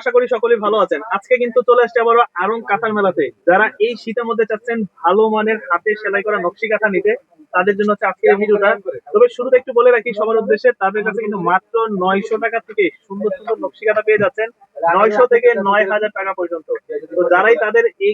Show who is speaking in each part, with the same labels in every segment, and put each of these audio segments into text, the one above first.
Speaker 1: আশা করি সকলেই ভালো আছেন। আজকে কিন্তু চলে আসছে আবার আরং কাঁথার মেলাতে। যারা এই শীতের মধ্যে চাচ্ছেন ভালো মানের হাতে সেলাই করা নকশি কাঁথা নিতে তাদের জন্য হচ্ছে আজকের ভিডিওটা। তবে শুরুতে একটু বলে রাখি সবার উদ্দেশ্যে তাদের কাছে কিন্তু মাত্র নয়শো টাকা থেকে সুন্দর সুন্দর নকশি কাঁথা পেয়ে যাচ্ছেন। নয়শো থেকে নয় হাজার টাকা পর্যন্ত। তো যারাই তাদের এই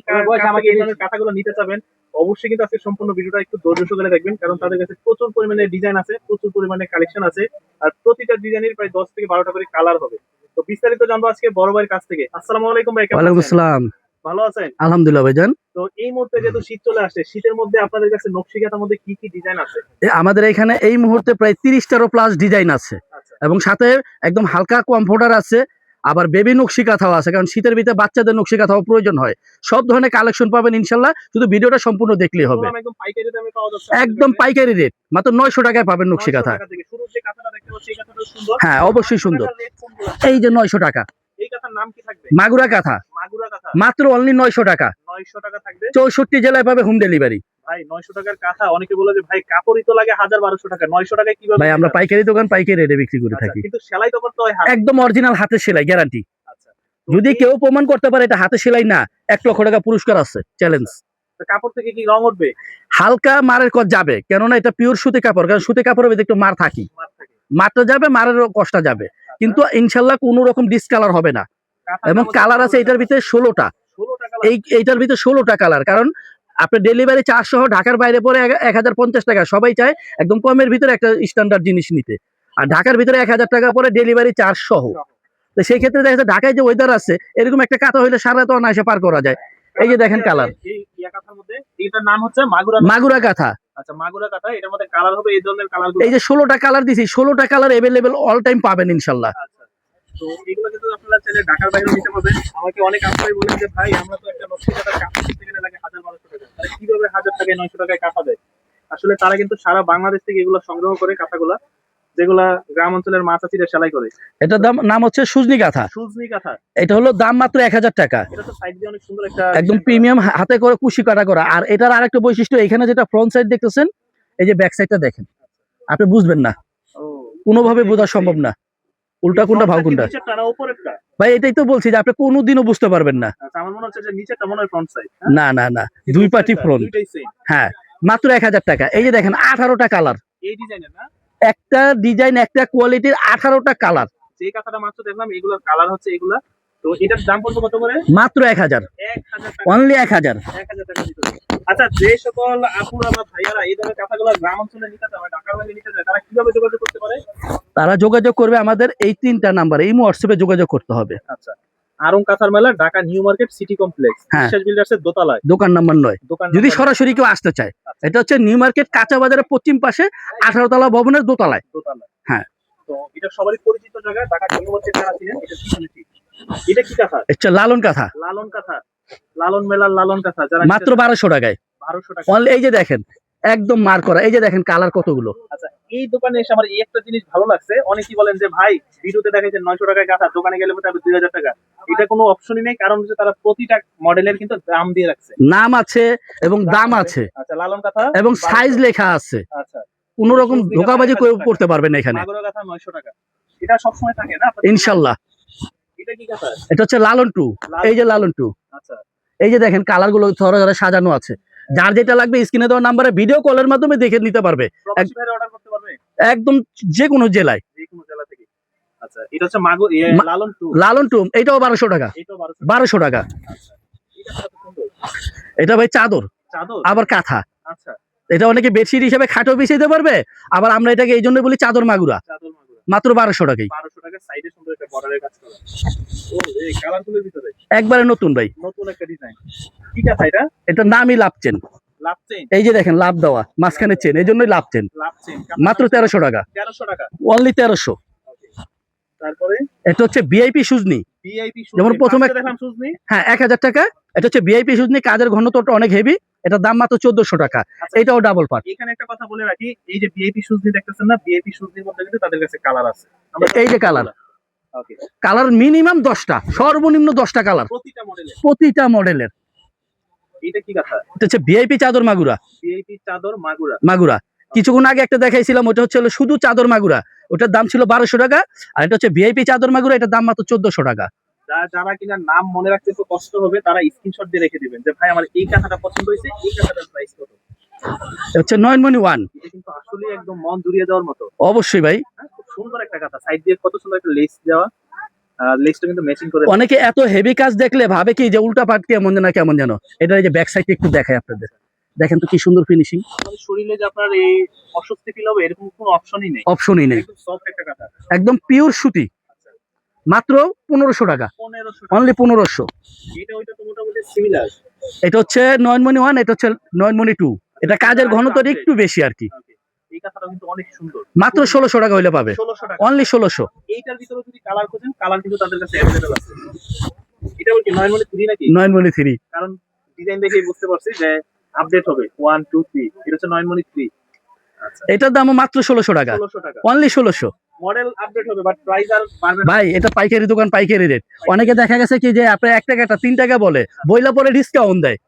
Speaker 1: কাঁথাগুলো নিতে চাবেন অবশ্যই কিন্তু আজকে সম্পূর্ণ ভিডিওটা একটু ধৈর্য সহকারে দেখবেন কারণ তাদের কাছে প্রচুর পরিমাণে ডিজাইন আছে প্রচুর পরিমাণে কালেকশন আছে আর প্রতিটা ডিজাইনের প্রায় দশ থেকে বারোটা করে কালার হবে। তো বিস্তারিত জানব আজকে বড় ভাইয়ের কাছ থেকে। আসসালামু আলাইকুম ভাই
Speaker 2: ওয়ালাইকুম আসসালাম
Speaker 1: ভালো আছেন?
Speaker 2: আলহামদুলিল্লাহ ভাইজান
Speaker 1: তো এই মুহূর্তে যেহেতু শীত চলে আসছে শীতের মধ্যে আপনাদের কাছে নকশি কাঁথার মধ্যে কি কি ডিজাইন আছে?
Speaker 2: আমাদের এখানে এই মুহূর্তে প্রায় তিরিশটারও প্লাস ডিজাইন আছে।
Speaker 1: আচ্ছা।
Speaker 2: এবং সাথে একদম হালকা কমফোর্টার আছে আবার বেবি নকশি কাঁথাও আছে কারণ শীতের ভিতরে বাচ্চাদের নকশি কাঁথাও প্রয়োজন হয়। সব ধরনের কালেকশন পাবেন ইনশাল্লাহ শুধু ভিডিওটা সম্পূর্ণ দেখলেই হবে।
Speaker 1: একদম পাইকারি
Speaker 2: রেট মাত্র নয়শো টাকায় পাবেন নকশি কাঁথা হ্যাঁ অবশ্যই সুন্দর? এই যে নয়শো টাকা। মাগুরা কাঁথা। মাত্র অনলি নয়শো টাকা।
Speaker 1: 900 টাকা থাকবে?
Speaker 2: চৌষট্টি জেলায় পাবে হোম ডেলিভারি
Speaker 1: ভাই 900 টাকার কাঁথা অনেকে বলে যে ভাই কাপড়ই তো লাগে 1200 টাকা। 900 টাকায় কীভাবে
Speaker 2: ভাই আমরা পাইকারি দোকান পাইকারি রেটে বিক্রি করে
Speaker 1: আচ্ছা,
Speaker 2: থাকি।
Speaker 1: কিন্তু সেলাই তো করতে হয়
Speaker 2: একদম অরিজিনাল হাতের সেলাই গ্যারান্টি
Speaker 1: আচ্ছা
Speaker 2: যদি কেউ প্রমাণ করতে পারে এটা হাতে সেলাই না এক লক্ষ টাকা পুরস্কার আছে চ্যালেঞ্জ
Speaker 1: কাপড় থেকে কি রং উঠবে?
Speaker 2: হালকা মারের যাবে কেননা এটা পিওর সুতি কাপড় কারণ সুতি কাপড়ের ভিতরে একটু মার থাকি।
Speaker 1: মার
Speaker 2: মারটা যাবে মারের কষ্ট যাবে। কিন্তু ইনশাল্লাহ কোনো রকম ডিসকালার হবে না। এবং কালার আছে এটার ভিতরে ষোলোটা। এই এইটার ভিতরে ষোলোটা কালার কারণ আপনার ডেলিভারি চার্জ সহ ঢাকার বাইরে পরে এক হাজার পঞ্চাশ টাকা। সবাই চায় একদম কমের ভিতরে একটা স্ট্যান্ডার্ড জিনিস নিতে। আর ঢাকার ভিতরে এক হাজার টাকা পরে ডেলিভারি চার্জ সহ। তো সেই ক্ষেত্রে দেখা যাচ্ছে ঢাকায় যে ওয়েদার আছে এরকম একটা কাঁথা হইলে সারা তো অনায়াসে পার করা যায়। এই যে দেখেন কালার
Speaker 1: নাম হচ্ছে মাগুরা
Speaker 2: কাঁথা।
Speaker 1: আচ্ছা মাগুরা কাঁথা এটার মধ্যে কালার হবে এই ধরনের কালার
Speaker 2: এই যে ষোলোটা কালার দিছি ষোলোটা কালার অল টাইম পাবেন ইনশাল্লাহ।
Speaker 1: আচ্ছা তো এগুলো কিন্তু আপনারা চাইলে ঢাকার বাইরেও নিতে পারবেন। আমাকে অনেক বলেন যে ভাই আমরা তো একটা নকশি কাঁথার কাপড় কিনতে গেলে লাগে হাজার বারোশো টাকা। তাহলে কীভাবে হাজার টাকায় নয়শো টাকায় কাঁথা দেয়? আসলে তারা কিন্তু সারা বাংলাদেশ থেকে এগুলো সংগ্রহ করে কাঁথাগুলা। যেগুলা গ্রাম অঞ্চলের মা চাচিরা সেলাই করে।
Speaker 2: এটার দাম নাম হচ্ছে সুজনি কাঁথা
Speaker 1: সুজনি কাঁথা
Speaker 2: এটা হলো দাম মাত্র এক হাজার টাকা।
Speaker 1: এটা তো সাইড দিয়ে অনেক সুন্দর একটা
Speaker 2: একদম প্রিমিয়াম হাতে করে কুশি কাটা করা। আর এটার আরেকটা বৈশিষ্ট্য এখানে যেটা ফ্রন্ট সাইড দেখতেছেন এই যে ব্যাক সাইডটা দেখেন। আপনি বুঝবেন না। কোনোভাবে বোঝা সম্ভব না। উল্টা কোনটা ভাব কোনটা? ভাই এটাই তো বলছি যে আপনি কোনোদিনও বুঝতে পারবেন না।
Speaker 1: আচ্ছা হয়
Speaker 2: না না না। দুই পার্টি ফ্রন্ট হ্যাঁ মাত্র এক হাজার টাকা। এই যে দেখেন আঠারোটা কালার
Speaker 1: এই ডিজাইনের না?
Speaker 2: একটা ডিজাইন একটা কোয়ালিটির আঠারোটা কালার
Speaker 1: যে কাঁথাটা মাত্র দেখলাম এগুলোর কালার হচ্ছে এগুলা। তো এটার দাম পড়বে কত করে?
Speaker 2: মাত্র এক হাজার। অনলি এক হাজার।
Speaker 1: আচ্ছা যে সকল আপুরা বা ভাইয়ারা এই ধরনের কাঁথাগুলো গ্রাম অঞ্চলে নিতে চায় ঢাকার বাইরে নিতে চায় তারা কীভাবে যোগাযোগ করতে পারে?
Speaker 2: তারা যোগাযোগ করবে আমাদের এই তিনটা নাম্বারে এই হোয়াটসঅ্যাপে যোগাযোগ করতে হবে।
Speaker 1: আচ্ছা। আরং কাঁথার মেলা Dhaka new market city complex.
Speaker 2: হ্যাঁ।
Speaker 1: বিশ্বাস বিল্ডার্স এর দোতলায়।
Speaker 2: দোকান নাম্বার নয়। যদি সরাসরি কেউ আসতে চায়
Speaker 1: আচ্ছা।
Speaker 2: এটা হচ্ছে নিউ মার্কেট কাঁচা বাজারের পশ্চিম পাশে আঠারো তলা ভবনের দোতলায়।
Speaker 1: দোতলায়।
Speaker 2: হ্যাঁ।
Speaker 1: তো এটা সবারই পরিচিত জায়গা ঢাকা নিউ মার্কেট যারা ছিলেন এটা পিছনে ঠিক এটা কি কাঁথা?
Speaker 2: এটা লালন কাঁথা।
Speaker 1: লালন কাঁথা। লালন মেলার লালন কাঁথা। যারা
Speaker 2: মাত্র বারোশো টাকায়।
Speaker 1: বারোশো টাকা।
Speaker 2: এই যে দেখেন একদম মার করা। এই যে দেখেন কালার কতগুলো।
Speaker 1: আচ্ছা এই দোকানে এসে আমার এই একটা জিনিস ভালো লাগছে। অনেকেই বলেন যে ভাই ভিডিওতে দেখাচ্ছেন নয়শো টাকায় কাঁথা দোকানে গেলে বোধ দুই হাজার টাকা। এটা কোনো অপশনই নেই কারণ হচ্ছে তারা প্রতিটা মডেলের কিন্তু দাম দিয়ে রাখছে।
Speaker 2: নাম আছে এবং দাম আছে।
Speaker 1: আচ্ছা লালন কাঁথা
Speaker 2: এবং সাইজ লেখা আছে।
Speaker 1: আচ্ছা।
Speaker 2: কোন রকম ধোকাবাজি করে- করতে পারবেন না এখানে
Speaker 1: কাঁথা নয়শো টাকা। এটা সবসময় থাকে না?
Speaker 2: ইনশাল্লাহ।
Speaker 1: এটা কি কাঁথা
Speaker 2: এটা হচ্ছে লালন টু। এই যে লালন টু।
Speaker 1: আচ্ছা।
Speaker 2: এই যে দেখেন কালারগুলো ধরে ধরে সাজানো আছে। যার যেটা লাগবে স্ক্রিনে দেওয়া নাম্বারে ভিডিও কলের মাধ্যমে দেখে নিতে পারবে। একদম যে কোনো জেলায়
Speaker 1: আচ্ছা লালন টু।
Speaker 2: লালন টু এটাও বারোশো টাকা।
Speaker 1: বারোশো
Speaker 2: টাকা।
Speaker 1: এটা
Speaker 2: ভাই চাদর।
Speaker 1: চাদর?
Speaker 2: আবার কাঁথা।
Speaker 1: আচ্ছা।
Speaker 2: এটা অনেকে বেডশিট হিসেবে খাটো বিছিয়ে দিতে পারবে। আবার আমরা এটাকে এই জন্য বলি চাদর মাগুরা। মাত্র বারোশো টাকাই। একবারে নতুন ভাই।
Speaker 1: নতুন একটা ডিজাইন কি কাঁথা এটা?
Speaker 2: এটা নামই লাভ চেন।
Speaker 1: লাভ চেইন
Speaker 2: এই যে দেখেন লাভ দেওয়া মাঝখানে চেন এই জন্যই লাভ চেন। মাত্র তেরোশো টাকা। অনলি তেরোশো।
Speaker 1: তারপরে?
Speaker 2: এটা হচ্ছে ভিআইপি সুজনি যেমন প্রথমে- হ্যাঁ এক হাজার টাকা। এটা হচ্ছে ভিআইপি সুজনি কাজের ঘনত্বটা অনেক হেভি এটার দাম মাত্র চোদ্দশো টাকা।
Speaker 1: আচ্ছা।
Speaker 2: এটাও ডাবল পার্ট
Speaker 1: এখানে একটা কথা বলে রাখি এই যে ভিআইপি সুজনি দেখতেছেন না ভিআইপি সুজনির মধ্যে কিন্তু তাদের কাছে কালার আছে।
Speaker 2: এই যে কালার কালার মিনিমাম দশটা সর্বনিম্ন দশটা কালার
Speaker 1: প্রতিটা
Speaker 2: মডেলের
Speaker 1: এটা কি কাঁথা?
Speaker 2: এটা হচ্ছে ভিআইপি চাদর মাগুরা।
Speaker 1: ভিআইপি চাদর মাগুরা।
Speaker 2: মাগুরা। কিছুক্ষণ আগে একটা দেখাইছিলাম ওটা হচ্ছে শুধু চাদর মাগুরা। ওটার দাম ছিল বারোশো টাকা আর এটা হচ্ছে ভিআইপি চাদর মাগুরা এটার দাম মাত্র চোদ্দশো টাকা।
Speaker 1: যারা কিনা নাম মনে রাখতে একটু কষ্ট হবে তারা স্ক্রিনশট দিয়ে রেখে দিবেন যে ভাই আমার এই কাঁথাটা পছন্দ হয়েছে এই কাঁথাটার প্রাইস কত?
Speaker 2: এটা হচ্ছে নয়নমণি ওয়ান।
Speaker 1: কিন্তু আসলে একদম মন জুড়িয়ে দেওয়ার মতো।
Speaker 2: অবশ্যই ভাই।
Speaker 1: হ্যাঁ, খুব সুন্দর একটা কাঁথা। সাইড দিয়ে কত সুন্দর একটা লেস দেওয়া। লেসটা কিন্তু ম্যাচিং করে
Speaker 2: অনেকে এত হেভি কাজ দেখলে ভাবে কি যে উল্টা পাট কেমন যেন কেমন যেন। এটা এই যে ব্যাক একটু দেখায় আপনাদের। দেখেন তো কি সুন্দর ফিনিশিং
Speaker 1: শরীরে যে আপনার এই অস্বস্তি ফিল হবে এরকম কোনো অপশনই নেই।
Speaker 2: অপশনই নেই।
Speaker 1: সফট একটা কাঁথা।
Speaker 2: একদম পিওর সুতি। মাত্র পনেরোশো টাকা। অনলি পনেরোশো।
Speaker 1: এটা
Speaker 2: হচ্ছে নয়নমণি ওয়ান এটা হচ্ছে নয়নমণি টু। এটা কাজের ঘনত্ব একটু বেশি আর কি।
Speaker 1: সুন্দর।
Speaker 2: মাত্র ষোলোশো টাকা হইলে পাবে। অনলি ষোলোশো।
Speaker 1: এইটার ভিতরে যদি কালার খোঁজেন কালার কিন্তু তাদের কাছে অ্যাভেলেবল আছে। এটা থ্রি নাকি?
Speaker 2: নয়নমণি থ্রি
Speaker 1: কারণ ডিজাইন দেখেই বুঝতে পারছি যে আপডেট হবে। ওয়ান টু থ্রি এটা হচ্ছে নয় মনি থ্রি আচ্ছা।
Speaker 2: এটার দাম মাত্র ষোলোশো টাকা। অনলি ষোলোশো।
Speaker 1: মডেল আপডেট হবে বাট প্রাইস আর বাড়বে
Speaker 2: ভাই এটা পাইকারি দোকান পাইকারি রেট অনেকে দেখা গেছে কি যে আপনার এক টাকাটা তিন টাকা বলে বইলা পরে ডিসকাউন্ট দেয়।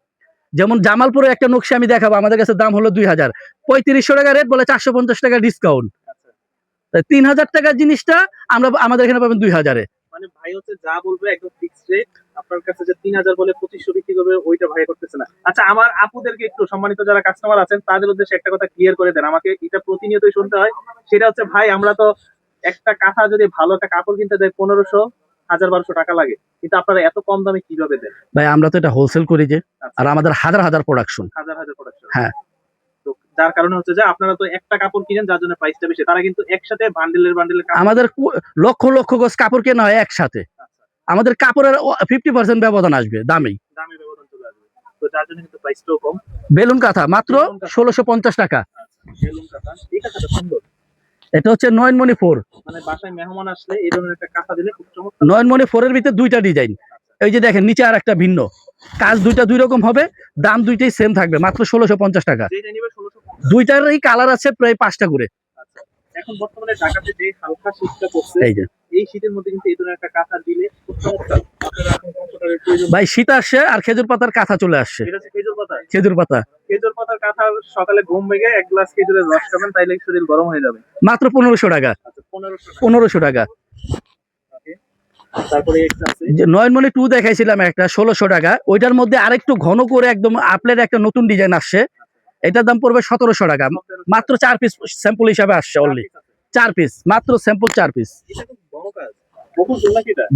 Speaker 2: যেমন জামালপুরে একটা নকশা আমি দেখাবো আমাদের কাছে দাম হলো দুই হাজার। পঁয়ত্রিশশো টাকা রেট বলে চারশো পঞ্চাশ টাকা ডিসকাউন্ট
Speaker 1: আচ্ছা।
Speaker 2: তিন হাজার টাকার জিনিসটা আমরা আমাদের এখানে পাবেন দুই হাজারে।
Speaker 1: মানে ভাই হচ্ছে যা বলবে একদম ফিক্সড রেট আপনার কাছে যে তিন হাজার বলে পঁচিশশো বিক্রি করবে ওইটা ভাই করতেছে না। আচ্ছা আমার আপুদেরকে একটু সম্মানিত যারা কাস্টমার আছেন তাদের উদ্দেশ্যে একটা কথা ক্লিয়ার করে দেন। আমাকে এটা প্রতিনিয়তই শুনতে হয়। সেটা হচ্ছে ভাই আমরা তো একটা কাঁথা যদি ভালো একটা কাপড় কিনতে দেয় পনেরোশো হাজার বারোশো টাকা লাগে। কিন্তু আপনারা এত কম দামে কীভাবে দেন?
Speaker 2: ভাই আমরা তো এটা হোলসেল করি যে
Speaker 1: আচ্ছা,
Speaker 2: আর আমাদের হাজার হাজার প্রোডাকশন
Speaker 1: হাজার হাজার প্রোডাকশন
Speaker 2: হ্যাঁ।
Speaker 1: তো যার কারণে হচ্ছে যে আপনারা তো একটা কাপড় কিনেন যার জন্য প্রাইসটা বেশি। তারা কিন্তু একসাথে বান্ডেলের বান্ডেলের
Speaker 2: আমাদের লক্ষ লক্ষ গজ কাপড় কেনা হয় একসাথে। আমাদের কাপড়ের ফিফটি পার্সেন্ট ব্যবধান আসবে দামেই।
Speaker 1: দামে ব্যবধান চলে আসবে। তো যার জন্য কিন্তু প্রাইসটাও কম।
Speaker 2: বেলুন কাঁথা মাত্র ষোলোশো পঞ্চাশ টাকা।
Speaker 1: বেলুন কাঁথা। এই কাঁথাটা সুন্দর।
Speaker 2: এটা হচ্ছে নয়নমণি ফোর।
Speaker 1: মানে বাসায় মেহমান আসলে এই ধরনের একটা কাঁথা দিলে খুব চমৎকার।
Speaker 2: নয়নমণি ফোরের ভিতরে দুইটা ডিজাইন। এই যে দেখেন নিচে আর একটা ভিন্ন। কাজ দুইটা দুই রকম হবে দাম দুইটাই সেম থাকবে মাত্র ষোলোশো পঞ্চাশ টাকা। দুইটারই কালার আছে প্রায় পাঁচটা করে।
Speaker 1: আচ্ছা এখন বর্তমানে ঢাকাতে যে হালকা শীতটা পড়ছে
Speaker 2: এই
Speaker 1: শীতের মধ্যে কিন্তু এই ধরনের একটা কাঁথা দিলে খুব চমৎকার। আপনারা এখন কমফোর্টারের প্রয়োজন
Speaker 2: ভাই শীত আসছে আর খেজুর পাতার কাঁথা চলে আসছে।
Speaker 1: খেজুর পাতা।
Speaker 2: খেজুর পাতা।
Speaker 1: খেজুর পাতার কাঁথা সকালে ঘুম ভেঙে এক গ্লাস খেজুরের রস খাবেন তাইলে শরীর গরম হয়ে যাবে।
Speaker 2: মাত্র পনেরোশো টাকা।
Speaker 1: আচ্ছা পনেরোশো টাকা।
Speaker 2: পনেরোশো টাকা।
Speaker 1: Okay. তারপরে একটা আছে।
Speaker 2: যে নয়নমণি টু দেখাইছিলাম একটা ষোলোশো টাকা। ওইটার মধ্যে আরেকটু ঘন করে একদম আপলের একটা নতুন ডিজাইন আসছে। এটার দাম পড়বে সতেরোশো টাকা। মাত্র চার পিস স্যাম্পল হিসাবে আসছে অনলি চার পিস মাত্র স্যাম্পল চার পিস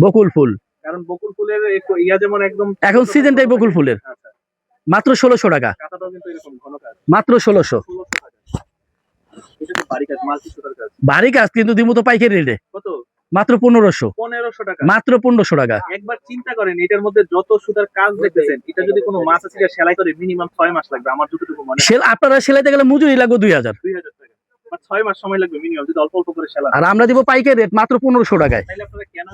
Speaker 1: বকুল ফুল কারণ বকুল ফুলের ইয়া যেমন একদম
Speaker 2: এখন সিজনটাই বকুল ফুলের।
Speaker 1: আচ্ছা।
Speaker 2: মাত্র ষোলোশো টাকা। মাত্র ষোলোশো।
Speaker 1: বাড়ি কাজ
Speaker 2: কিন্তু দিমু তো পাইকারি রেটে। মাত্র পনেরোশো।
Speaker 1: পনেরোশো টাকা।
Speaker 2: মাত্র পনেরোশো টাকা।
Speaker 1: একবার চিন্তা করেন এটার মধ্যে যত সুতার কাজ দেখতেছেন এটা যদি কোনো মাছ আছে সেলাই করে মিনিমাম ছয় মাস লাগবে আমার যতটুকু মনে
Speaker 2: আপনারা সেলাইতে গেলে মজুরি লাগবে দুই হাজার।
Speaker 1: দুই হাজার টাকা। ছয় মাস সময় লাগবে মিনিমাম যদি অল্প অল্প করে সেলাই।
Speaker 2: আর আমরা দিব পাইকারি রেট মাত্র পনেরোশো টাকায়।
Speaker 1: তাহলে আপনারা কেন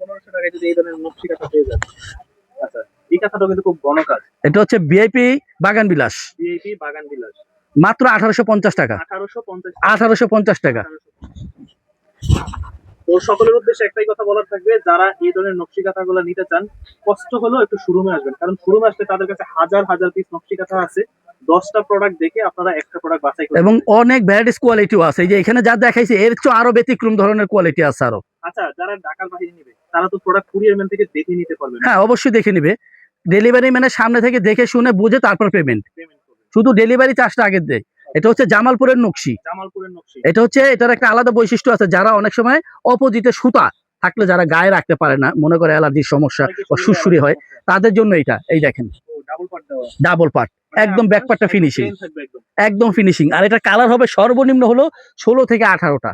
Speaker 1: পনেরোশো টাকায় যদি এই ধরনের নকশি পেয়ে যান। আচ্ছা। এই কাঁথাটাও কিন্তু খুব ঘন কাজ
Speaker 2: এটা হচ্ছে ভিআইপি বাগান বিলাস।
Speaker 1: ভিআইপি বাগান বিলাস।
Speaker 2: মাত্র আঠারোশো পঞ্চাশ টাকা।
Speaker 1: আঠারোশো পঞ্চাশ
Speaker 2: টাকা।
Speaker 1: তো সকলের উদ্দেশ্যে একটাই কথা বলার থাকবে যারা এই ধরনের নকশি কাঁথাগুলো নিতে চান কষ্ট হলেও একটু শোরুমে আসবেন। কারণ শোরুমে আসলে তাদের কাছে হাজার হাজার পিস নকশি কাঁথা আছে। দশটা প্রোডাক্ট দেখে আপনারা একটা প্রোডাক্ট বাছাই
Speaker 2: এবং অনেক ভ্যারাইটিস কোয়ালিটিও আছে। এই যে এখানে যা দেখাইছে এর চেয়ে আরও ব্যতিক্রম ধরনের কোয়ালিটি আছে আরও।
Speaker 1: আচ্ছা যারা ঢাকার বাইরে নিবে তারা তো প্রোডাক্ট কুরিয়ার ম্যান থেকে দেখে নিতে পারবেন।
Speaker 2: হ্যাঁ অবশ্যই দেখে নিবে। ডেলিভারি ম্যানের সামনে থেকে দেখে শুনে বুঝে তারপর পেমেন্ট শুধু ডেলিভারি চার্জটা আগে দেয়। এটা হচ্ছে জামালপুরের নকশি।
Speaker 1: জামালপুরের নকশি।
Speaker 2: এটা হচ্ছে এটার একটা আলাদা বৈশিষ্ট্য আছে যারা অনেক সময় অপোজিটে সুতা থাকলে যারা গায়ে রাখতে পারে না মনে করে অ্যালার্জির সমস্যা বা সুসুরি হয় তাদের জন্য এটা। এই দেখেন।
Speaker 1: ডাবল পার্ট
Speaker 2: পার্ট একদম
Speaker 1: ব্যাকপার্টটা
Speaker 2: ফিনিশিং part টা
Speaker 1: একদম
Speaker 2: ফিনিশিং আর এটা কালার হবে সর্বনিম্ন হলো ষোলো থেকে আঠারোটা।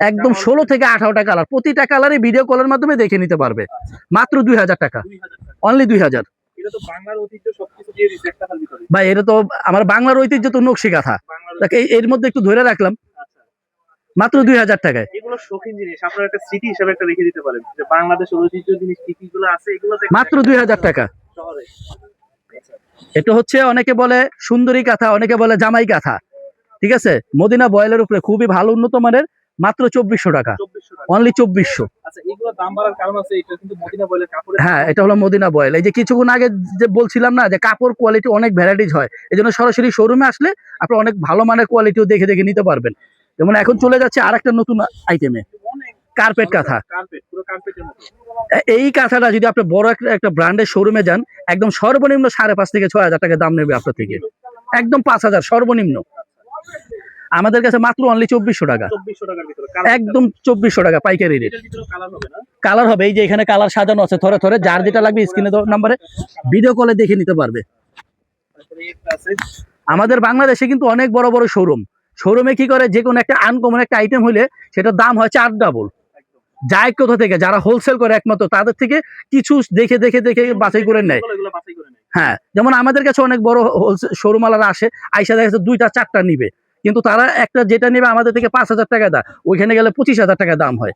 Speaker 2: একদম ষোলো থেকে আঠারোটা কালার প্রতিটা কালারে ভিডিও কলের মাধ্যমে দেখে নিতে পারবে। মাত্র দুই হাজার টাকা। অনলি দুই হাজার। ভাই এটা তো আমার বাংলার ঐতিহ্য তো নকশি কাঁথা তাকে এর মধ্যে একটু ধরে রাখলাম।
Speaker 1: আচ্ছা।
Speaker 2: মাত্র দুই হাজার টাকায়।
Speaker 1: এগুলো শৌখিন জিনিস। আপনার একটা স্মৃতি হিসেবে একটা রেখে দিতে পারেন। যে ঐতিহ্য জিনিস কি কি গুলো আছে এগুলো
Speaker 2: মাত্র দুই হাজার টাকা। এটা হচ্ছে অনেকে বলে সুন্দরী কাঁথা অনেকে বলে জামাই কাঁথা। ঠিক আছে? মদিনা বয়েলের উপরে খুবই ভালো উন্নত মানের মাত্র চব্বিশশো টাকা। অনলি চব্বিশশো।
Speaker 1: আচ্ছা
Speaker 2: হ্যাঁ এটা হলো মদিনা বয়েল। এই যে কিছুক্ষণ আগে যে বলছিলাম না যে কাপড় কোয়ালিটি অনেক ভ্যারাইটিস হয় এই জন্য সরাসরি শোরুমে আসলে আপনি অনেক ভালো মানের কোয়ালিটিও দেখে দেখে নিতে পারবেন। যেমন এখন চলে যাচ্ছে আর একটা নতুন আইটেমে কার্পেট কাঁথা। এই কাঁথাটা যদি আপনি বড় একটা ব্র্যান্ডের শোরুমে যান একদম সর্বনিম্ন সাড়ে পাঁচ থেকে ছয় হাজার টাকা দাম নেবে আপনার থেকে। একদম পাঁচ হাজার সর্বনিম্ন। আমাদের কাছে মাত্র অনলি চব্বিশশো টাকা। একদম চব্বিশশো টাকা পাইকারি রেট
Speaker 1: কালার হবে
Speaker 2: এই যে এখানে কালার সাজানো আছে থরে থরে যার যেটা লাগবে স্ক্রিনে নাম্বারে ভিডিও কলে দেখে নিতে পারবে। আমাদের বাংলাদেশে কিন্তু অনেক বড় বড় শোরুম শোরুমে কি করে? যে কোনো একটা আনকমন একটা আইটেম হলে সেটার দাম হয় চার ডাবল যায় কোথা থেকে? যারা হোলসেল করে একমাত্র তাদের থেকে কিছু দেখে দেখে দেখে বাছাই করে নেয়। হ্যাঁ যেমন আমাদের কাছে অনেক বড় হোলসেল শোরুম আলারা আসে আইসা দেখা যাচ্ছে দুইটা চারটা নিবে। কিন্তু তারা একটা যেটা নেবে আমাদের থেকে পাঁচ হাজার টাকা দা ওইখানে গেলে পঁচিশ হাজার টাকা দাম হয়।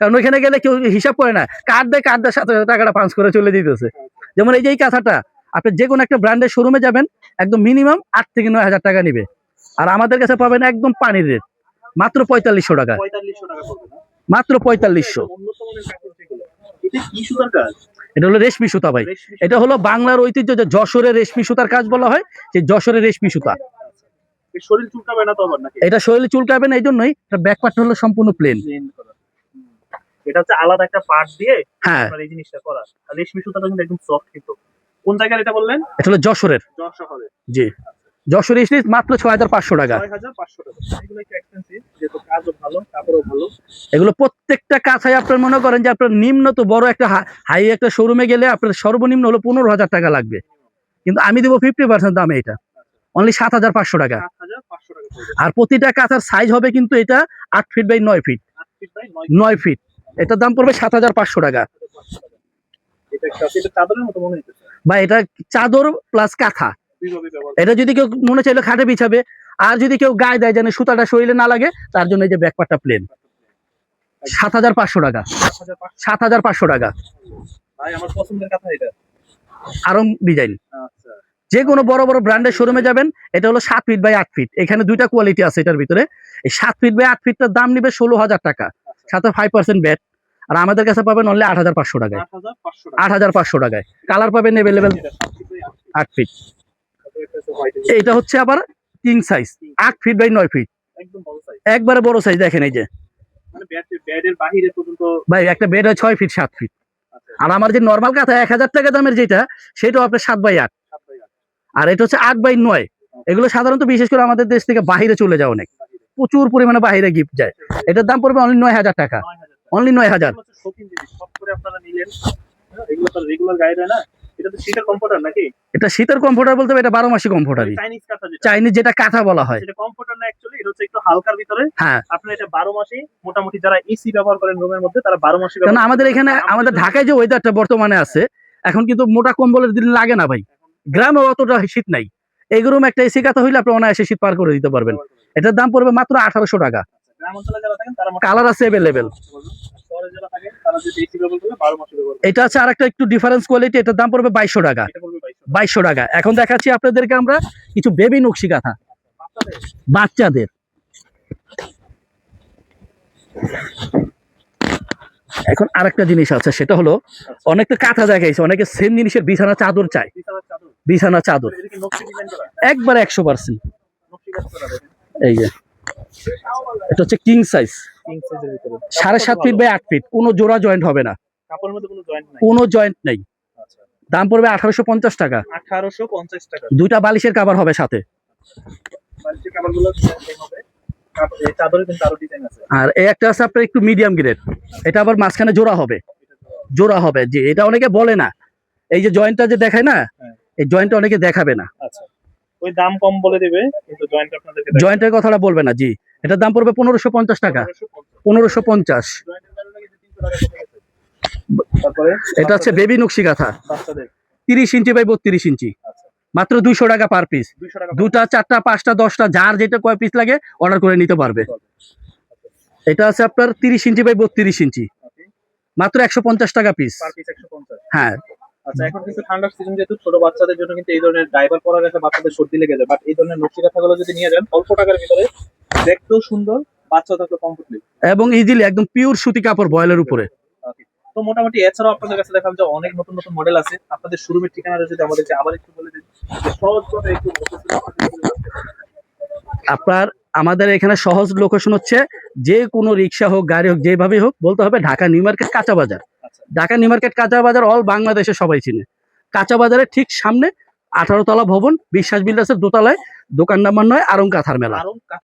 Speaker 2: কারণ ওইখানে গেলে কেউ হিসাব করে না কার্ড দেয় কার্ড দেয় সাত হাজার টাকাটা পাঁচ করে চলে দিতেছে। যেমন এই যে এই কাঁথাটা আপনি যে কোনো একটা ব্র্যান্ডের শোরুমে যাবেন একদম মিনিমাম আট থেকে নয় হাজার টাকা নিবে। আর আমাদের কাছে পাবেন একদম পানির রেট মাত্র পঁয়তাল্লিশশো টাকা।
Speaker 1: পঁয়তাল্লিশশো টাকা
Speaker 2: মাত্র পঁয়তাল্লিশশো।
Speaker 1: এটা
Speaker 2: হলো রেশমি সুতা ভাই। এটা হলো বাংলার ঐতিহ্য যে যশোরের রেশমি সুতার কাজ বলা হয় যে যশোরের রেশমি সুতা। এটা শরীরে চুলকাবে না এই জন্যই এটা ব্যাক পার্ট হলো সম্পূর্ণ প্লেন।
Speaker 1: এটা হচ্ছে আলাদা একটা পার্ট দিয়ে
Speaker 2: হ্যাঁ।
Speaker 1: এই জিনিসটা করা। রেশমি সুতাটা কিন্তু একদম সফট কিন্তু। কোন জায়গায় এটা বললেন?
Speaker 2: এটা হলো যশোরের।
Speaker 1: শহরে
Speaker 2: জি। যশোর স্টিচ মাত্র ছয় হাজার পাঁচশো টাকা।
Speaker 1: এগুলো
Speaker 2: প্রত্যেকটা কাছায় আপনার মনে করেন যে আপনার নিম্ন তো বড় একটা হাই একটা শোরুমে গেলে আপনার সর্বনিম্ন হলো পনেরো হাজার টাকা লাগবে। কিন্তু আমি দেবো ফিফটি পার্সেন্ট দামে এটা। অনলি সাত হাজার পাঁচশো টাকা। আর প্রতিটা কাঁথার সাইজ হবে কিন্তু এটা আট ফিট বাই নয় ফিট
Speaker 1: নয়
Speaker 2: ফিট এটার দাম পড়বে সাত হাজার পাঁচশো টাকা। বা এটা চাদর প্লাস কাঁথা। এটা যদি কেউ মনে চাইলে খাটে বিছাবে আর যদি কেউ গায়ে দেয় যেন সুতাটা শরীরে না লাগে তার জন্য এই যে ব্যাকপারটা প্লেন সাত হাজার পাঁচশো টাকা।
Speaker 1: সাত হাজার পাঁচশো
Speaker 2: টাকা। আরং ডিজাইন
Speaker 1: আচ্ছা।
Speaker 2: যে কোনো বড় বড় ব্র্যান্ডের শোরুমে যাবেন এটা হলো সাত ফিট বাই আট ফিট এখানে দুইটা কোয়ালিটি আছে এটার ভিতরে। এই সাত ফিট বাই আট ফিটটার দাম নিবে ষোলো হাজার টাকা। সাথে ফাইভ পার্সেন্ট ব্যাট আর আমাদের কাছে পাবেন অনলি আট হাজার পাঁচশো টাকায়।
Speaker 1: আট হাজার পাঁচশো টাকা।
Speaker 2: আট হাজার পাঁচশো টাকায়। কালার পাবেন অ্যাভেলেবেল
Speaker 1: আট ফিট
Speaker 2: এইটা হচ্ছে আবার কিং সাইজ আট ফিট বাই নয় ফিট একবারে বড় সাইজ দেখেন এই যে।
Speaker 1: মানে বাহিরে
Speaker 2: ভাই একটা বেড হয় ছয় ফিট সাত ফিট আর আমার যে নর্মাল কাঁথা এক হাজার টাকা দামের যেটা সেটাও আপনার সাত বাই আট। আর এটা হচ্ছে আট বাই নয়। এগুলো সাধারণত বিশেষ করে আমাদের দেশ থেকে বাইরে চলে যায় অনেক। প্রচুর পরিমাণে বাইরে গিফট যায়। এটার দাম পড়বে অনলি নয় হাজার টাকা। অনলি নয় হাজার।
Speaker 1: এটা তো শীতের কম্ফোর্টার নাকি?
Speaker 2: এটা শীতের কমফোর্টার বলতে এটা বারো মাসি কমফোর্টারই
Speaker 1: চাইনিজ কাঁথা যেটা।
Speaker 2: চাইনিজ যেটা কাঁথা বলা হয়।
Speaker 1: কমফোর্টার না অ্যাকচুয়ালি এটা হচ্ছে একটু হালকার ভিতরে।
Speaker 2: হ্যাঁ।
Speaker 1: আপনি এটা বারো মাসে মোটামুটি যারা এসি ব্যবহার করেন রুমের মধ্যে তারা বারো মাসে
Speaker 2: কারণ আমাদের এখানে আমাদের ঢাকায় যে ওয়েদারটা বর্তমানে আছে এখন কিন্তু মোটা কম্বলের দিন লাগে না ভাই। গ্রামে অতটা শীত নাই। এগুলো একটা এসি কাঁথা হইলে আপনি অনায়াসে শীত পার করে দিতে পারবেন। এটার দাম পড়বে মাত্র আঠারোশো টাকা। কালার আছে অ্যাভেলেবেল এটা আছে আরেকটা একটু ডিফারেন্স কোয়ালিটি এটার দাম পড়বে বাইশশো টাকা।
Speaker 1: বাইশশো
Speaker 2: টাকা। এখন দেখাচ্ছি আপনাদেরকে আমরা কিছু বেবি নকশি কাঁথা
Speaker 1: বাচ্চাদের।
Speaker 2: এখন আরেকটা জিনিস আছে সেটা হলো অনেক তো কাঁথা দেখাইছে অনেকে সেম জিনিসের বিছানা চাদর চায়। বিছানা চাদর। একবার একশো পার্সেন্ট এই যে। এটা হচ্ছে কিং সাইজ সাড়ে সাত ফিট বাই আট ফিট কোনো জোড়া জয়েন্ট হবে না।
Speaker 1: কোনো জয়েন্ট নাই? আচ্ছা।
Speaker 2: দাম পড়বে আঠারোশো পঞ্চাশ টাকা।
Speaker 1: আঠারোশো পঞ্চাশ টাকা।
Speaker 2: দুইটা বালিশের কাবার হবে সাথে।
Speaker 1: আরও এই
Speaker 2: একটা আছে আপনার একটু মিডিয়াম গ্রেড এটা আবার মাঝখানে জোড়া হবে। জোড়া হবে। জি এটা অনেকে বলে না। এই যে জয়েন্টটা যে দেখায় না
Speaker 1: হ্যাঁ।
Speaker 2: এই জয়েন্টটা অনেকে দেখাবে না।
Speaker 1: আচ্ছা। ওই দাম কম বলে দেবে কিন্তু জয়েন্ট আপনাদেরকে
Speaker 2: জয়েন্টের কথাটা বলবে না জি। এটার দাম পড়বে পনেরোশো পঞ্চাশ টাকা।
Speaker 1: 1550
Speaker 2: পনেরোশো পঞ্চাশ।
Speaker 1: জয়েন্টের কারণে কিন্তু 300 টাকা কমে গেছে। তারপরে
Speaker 2: এটা হচ্ছে বেবি নকশি কাঁথা তিরিশ ইঞ্চি বাই বত্রিশ ইঞ্চি।
Speaker 1: আচ্ছা।
Speaker 2: মাত্র দুইশো টাকা পার পিস দুটা চারটা পাঁচটা দশটা যার যেটা কয় পিস লাগে অর্ডার করে নিতে পারবে। এটা আছে আপনার তিরিশ ইঞ্চি বাই বত্রিশ ইঞ্চি। মাত্র একশো পঞ্চাশ টাকা পিস
Speaker 1: পার পিস 150
Speaker 2: হ্যাঁ।
Speaker 1: আচ্ছা এখন কিন্তু ঠান্ডার সিজন যেহেতু ছোট বাচ্চাদের জন্য কিন্তু এই ধরনের ড্রাইভার পরা গেছে বাচ্চাদের সর্দি লেগে যায় বাট এই ধরনের নকশি কাঁথাগুলো যদি নিয়ে যান অল্প টাকার ভিতরে দেখতেও সুন্দর বাচ্চা থাকলে কমফোর্টলি
Speaker 2: এবং ইজিলি একদম পিওর সুতি কাপড় বয়েলের উপরে।
Speaker 1: তো মোটামুটি এছাড়াও আপনাদের কাছে দেখাম যে অনেক নতুন নতুন মডেল আছে। আপনাদের শোরুমের ঠিকানাটা যদি আমাদেরকে আবার একটু বলে দিন সহজ করে একটু।
Speaker 2: আপনার আমাদের এখানে সহজ লোকেশন হচ্ছে যে কোনো রিক্সা হোক গাড়ি হোক যেভাবে হোক বলতে হবে ঢাকা নিউ মার্কেট কাঁচা বাজার। ঢাকা নিউ মার্কেট কাঁচা বাজার, অল বাংলাদেশে সবাই চিনে। কাঁচা বাজারের ঠিক সামনে আঠারো তলা ভবন, বিশ্বাস বিল্ডার্সের দোতলায়, দোকান নাম্বার নয়, আরং কাঁথার মেলা।